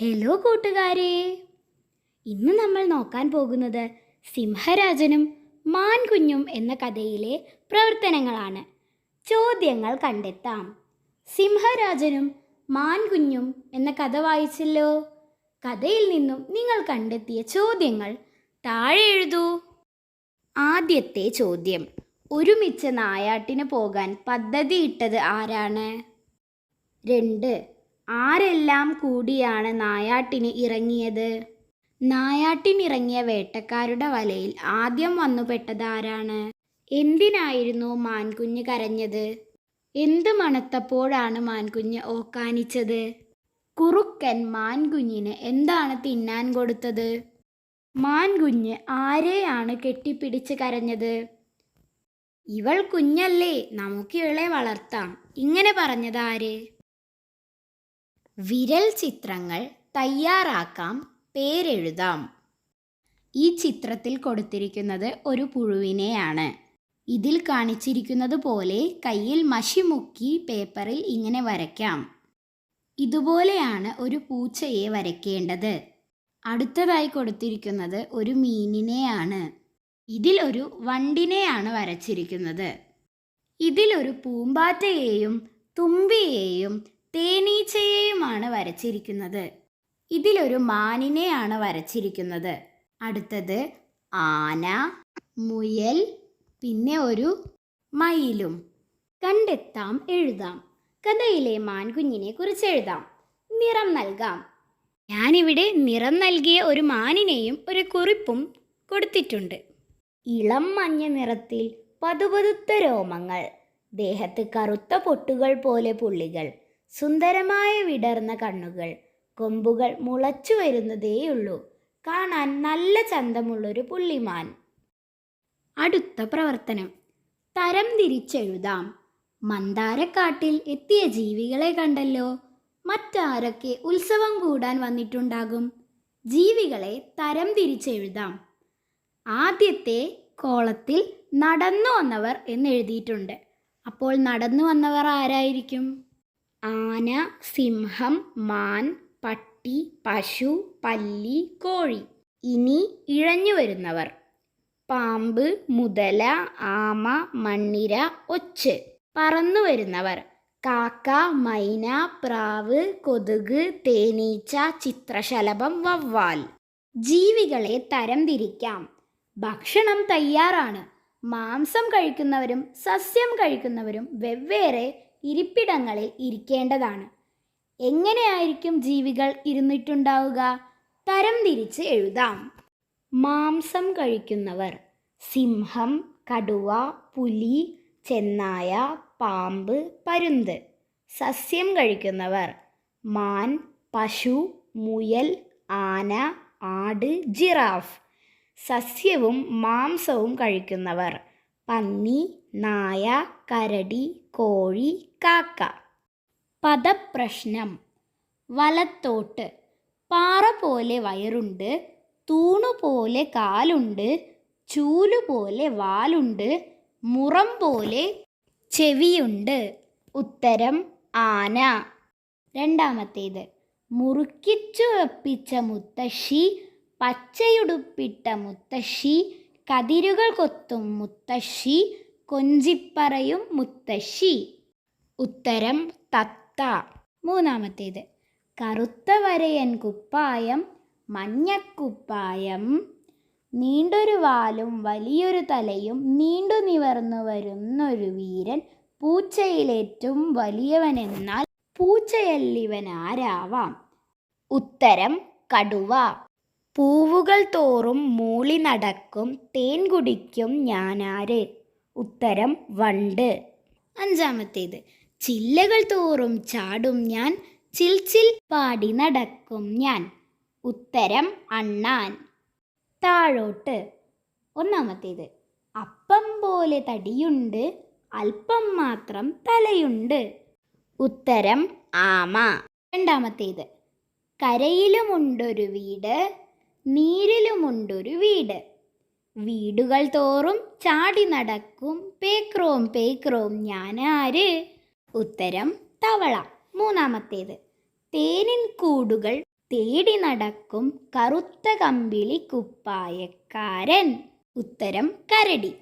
Hello കൂട്ടുകാരെ. ഇന്ന് നമ്മൾ നോക്കാൻ പോകുന്നത് സിംഹരാജനും മാൻകുഞ്ഞും എന്ന കഥയിലെ പ്രവർത്തനങ്ങളാണ്. ചോദ്യങ്ങൾ കണ്ടെത്താം. സിംഹരാജനും മാൻകുഞ്ഞും എന്ന കഥ വായിച്ചല്ലോ? കഥയിൽ നിന്നും നിങ്ങൾ കണ്ടെത്തിയ ചോദ്യങ്ങൾ താഴെ എഴുതൂ. ആദ്യത്തെ ചോദ്യം. ഒരുമിച്ച് നായാട്ടിന് പോകാൻ പദ്ധതിയിട്ടത് ആരാണ്? രണ്ട്. ആരെല്ലാം കൂടിയാണ് നായാട്ടിന് ഇറങ്ങിയത്? നായാട്ടിനിറങ്ങിയ വേട്ടക്കാരുടെ വലയിൽ ആദ്യം വന്നുപെട്ടത് ആരാണ്? എന്തിനായിരുന്നു മാൻകുഞ്ഞ് കരഞ്ഞത്? എന്ത് മണത്തപ്പോഴാണ് മാൻകുഞ്ഞ് ഓക്കാനിച്ചത്? കുറുക്കൻ മാൻകുഞ്ഞിന് എന്താണ് തിന്നാൻ കൊടുത്തത്? മാൻകുഞ്ഞ് ആരെയാണ് കെട്ടിപ്പിടിച്ച് കരഞ്ഞത്? ഇവൾ കുഞ്ഞല്ലേ നമുക്ക് ഇവളെ വളർത്താം. ഇങ്ങനെ പറഞ്ഞത് ആര്? വിരൽ ചിത്രങ്ങൾ തയ്യാറാക്കാം പേരെഴുതാം. ഈ ചിത്രത്തിൽ കൊടുത്തിരിക്കുന്നത് ഒരു പുഴുവിനെയാണ്. ഇതിൽ കാണിച്ചിരിക്കുന്നത് പോലെ കയ്യിൽ മഷി മുക്കി പേപ്പറിൽ ഇങ്ങനെ വരയ്ക്കാം. ഇതുപോലെയാണ് ഒരു പൂച്ചയെ വരയ്ക്കേണ്ടത്. അടുത്തതായി കൊടുത്തിരിക്കുന്നത് ഒരു മീനിനെയാണ്. ഇതിൽ ഒരു വണ്ടിനെയാണ് വരച്ചിരിക്കുന്നത്. ഇതിലൊരു പൂമ്പാറ്റയെയും തുമ്പിയെയും തേനീച്ചയെയുമാണ് വരച്ചിരിക്കുന്നത്. ഇതിലൊരു മാനിനെയാണ് വരച്ചിരിക്കുന്നത്. അടുത്തത് ആന മുയൽ പിന്നെ ഒരു മയിലും. കണ്ടെത്താം എഴുതാം. കഥയിലെ മാൻകുഞ്ഞിനെ കുറിച്ച് എഴുതാം. നിറം നൽകാം. ഞാനിവിടെ നിറം നൽകിയ ഒരു മാനിനെയും ഒരു കുറിപ്പും കൊടുത്തിട്ടുണ്ട്. ഇളം മഞ്ഞ നിറത്തിൽ പതുപതുത്ത രോമങ്ങൾ. ദേഹത്ത് കറുത്ത പൊട്ടുകൾ പോലെ പുള്ളികൾ. സുന്ദരമായ വിടർന്ന കണ്ണുകൾ. കൊമ്പുകൾ മുളച്ചു വരുന്നതേയുള്ളൂ. കാണാൻ നല്ല ചന്തമുള്ളൊരു പുള്ളിമാൻ. അടുത്ത പ്രവർത്തനം. തരം തിരിച്ചെഴുതാം. മന്ദാരക്കാട്ടിൽ എത്തിയ ജീവികളെ കണ്ടല്ലോ. മറ്റാരൊക്കെ ഉത്സവം കൂടാൻ വന്നിട്ടുണ്ടാകും. ജീവികളെ തരം തിരിച്ചെഴുതാം. ആദ്യത്തെ കോളത്തിൽ നടന്നു വന്നവർ എന്നെഴുതിയിട്ടുണ്ട്. അപ്പോൾ നടന്നു വന്നവർ ആരായിരിക്കും? ആന സിംഹം മാൻ പട്ടി പശു പല്ലി കോഴി. ഇനി ഇഴഞ്ഞു വരുന്നവർ. പാമ്പ് മുതല ആമ മണ്ണിര ഒച്ച്. പറന്നു വരുന്നവർ. കാക്ക മൈന പ്രാവ് കൊതുക് തേനീച്ച ചിത്രശലഭം വവ്വാൽ. ജീവികളെ തരംതിരിക്കാം. ഭക്ഷണം തയ്യാറാണ്. മാംസം കഴിക്കുന്നവരും സസ്യം കഴിക്കുന്നവരും വെവ്വേറെ ഇരിപ്പിടങ്ങളിൽ ഇരിക്കേണ്ടതാണ്. എങ്ങനെയായിരിക്കും ജീവികൾ ഇരുന്നിട്ടുണ്ടാവുക? തരംതിരിച്ച് എഴുതാം. മാംസം കഴിക്കുന്നവർ. സിംഹം കടുവ പുലി ചെന്നായ പാമ്പ് പരുന്ത്. സസ്യം കഴിക്കുന്നവർ. മാൻ പശു മുയൽ ആന ആട് ജിറാഫ്. സസ്യവും മാംസവും കഴിക്കുന്നവർ. പന്നി നായ കരടി കോഴി കാക്ക. പദപ്രശ്നം. വലത്തോട്ട്. പാറ പോലെ വയറുണ്ട് തൂണു പോലെ കാലുണ്ട് ചൂലു പോലെ വാലുണ്ട് മുറം പോലെ ചെവിയുണ്ട്. ഉത്തരം ആന. രണ്ടാമത്തേത്. മുറുക്കിച്ചു വെപ്പിച്ച മുത്തശ്ശി പച്ചയുടുപ്പിട്ട മുത്തശ്ശി കതിരുകൾ കൊത്തും മുത്തശ്ശി കൊഞ്ചിപ്പറയും മുത്തശ്ശി. ഉത്തരം തത്ത. മൂന്നാമത്തേത് കറുത്ത വരയൻ കുപ്പായം മഞ്ഞക്കുപ്പായം നീണ്ടൊരു വാലും വലിയൊരു തലയും നീണ്ടു നിവർന്നു വരുന്നൊരു വീരൻ പൂച്ചയിലേറ്റവും വലിയവനെന്നാൽ പൂച്ചയല്ലിവൻ ആരാവാം ഉത്തരം കടുവ. പൂവുകൾ തോറും മൂളി നടക്കും തേൻ കുടിക്കും ഞാനാര്? ഉത്തരം വണ്ട്. അഞ്ചാമത്തേത്. ചില്ലകൾ തോറും ചാടും ഞാൻ ചിൽ ചിൽ പാടി നടക്കും ഞാൻ. ഉത്തരം അണ്ണാൻ. താഴോട്ട്. ഒന്നാമത്തേത്. അപ്പം പോലെ തടിയുണ്ട് അല്പം മാത്രം തലയുണ്ട്. ഉത്തരം ആമ. രണ്ടാമത്തേത്. കരയിലുമുണ്ടൊരു വീട് നീരിലുമുണ്ടൊരു വീട്. വീടുകൾ തോറും ചാടി നടക്കും. പേക്രോം പേക്രോം ഞാനാര് ഉത്തരം തവള. മൂന്നാമത്തേത്. തേനിൻ കൂടുകൾ തേടി നടക്കും കറുത്ത കമ്പിളി കുപ്പായക്കാരൻ. ഉത്തരം കരടി.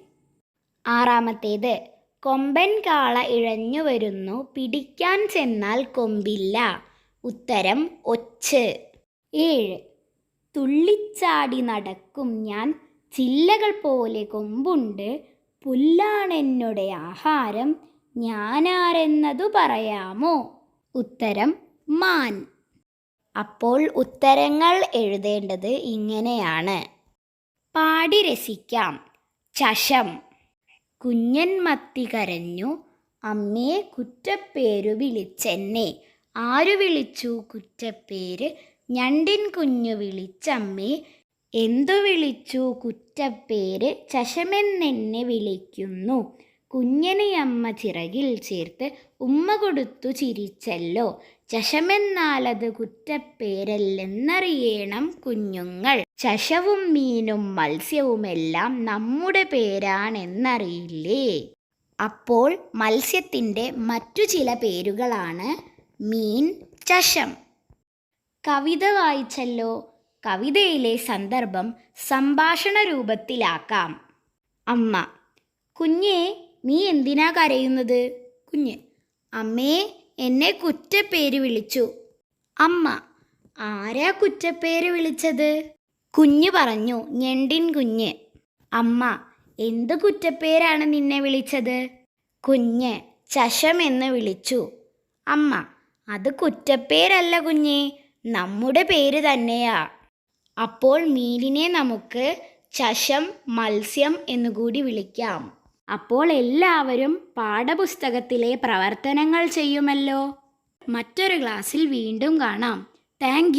ആറാമത്തേത്. കൊമ്പൻ കാള ഇഴഞ്ഞു വരുന്നു. പിടിക്കാൻ ചെന്നാൽ കൊമ്പില്ല. ഉത്തരം ഒച്ച്. ഏഴ്. തുള്ളിച്ചാടി നടക്കും ഞാൻ. ചില്ലകൾ പോലെ കൊമ്പുണ്ട്. പുല്ലാണെന്നുടെ ആഹാരം. ഞാനാരെന്നതു പറയാമോ? ഉത്തരം മാൻ. അപ്പോൾ ഉത്തരങ്ങൾ എഴുതേണ്ടത് ഇങ്ങനെയാണ്. പാടി രസിക്കാം. ചഷം കുഞ്ഞൻ മത്തി കരഞ്ഞു. അമ്മയെ കുറ്റപ്പേരു വിളിച്ചെന്നെ. ആരു വിളിച്ചു കുറ്റപ്പേര്? ഞണ്ടിൻ കുഞ്ഞു വിളിച്ചമ്മേ. എന്തു വിളിച്ചു? കുറ്റപ്പേര് ചശമെന്നെന്നെ വിളിക്കുന്നു. കുഞ്ഞനെയമ്മ ചിറകിൽ ചേർത്ത് ഉമ്മ കൊടുത്തു ചിരിച്ചല്ലോ. ചശമെന്നാലത് കുറ്റപ്പേരല്ലെന്നറിയണം കുഞ്ഞുങ്ങൾ. ചശവും മീനും മത്സ്യവുമെല്ലാം നമ്മുടെ പേരാണെന്നറിയില്ലേ? അപ്പോൾ മത്സ്യത്തിന്റെ മറ്റു ചില പേരുകളാണ് മീൻ ചശം. കവിത വായിച്ചല്ലോ. കവിതയിലെ സന്ദർഭം സംഭാഷണ രൂപത്തിലാക്കാം അമ്മ കുഞ്ഞേ നീ എന്തിനാ കരയുന്നത്? കുഞ്ഞ് അമ്മേ എന്നെ കുറ്റപ്പേര് വിളിച്ചു. അമ്മ ആരാ കുറ്റപ്പേര് വിളിച്ചത്? കുഞ്ഞ് പറഞ്ഞു ഞെണ്ടിൻ കുഞ്ഞ്. അമ്മ എന്ത് കുറ്റപ്പേരാണ് നിന്നെ വിളിച്ചത്? കുഞ്ഞ് ചശം എന്ന് വിളിച്ചു. അമ്മ അത് കുറ്റപ്പേരല്ല കുഞ്ഞേ. നമ്മുടെ പേര് തന്നെയാ. അപ്പോൾ മീനിനെ നമുക്ക് ചശം മത്സ്യം എന്നുകൂടി വിളിക്കാം. അപ്പോൾ എല്ലാവരും പാഠപുസ്തകത്തിലെ പ്രവർത്തനങ്ങൾ ചെയ്യുമല്ലോ. മറ്റൊരു ക്ലാസ്സിൽ വീണ്ടും കാണാം. താങ്ക്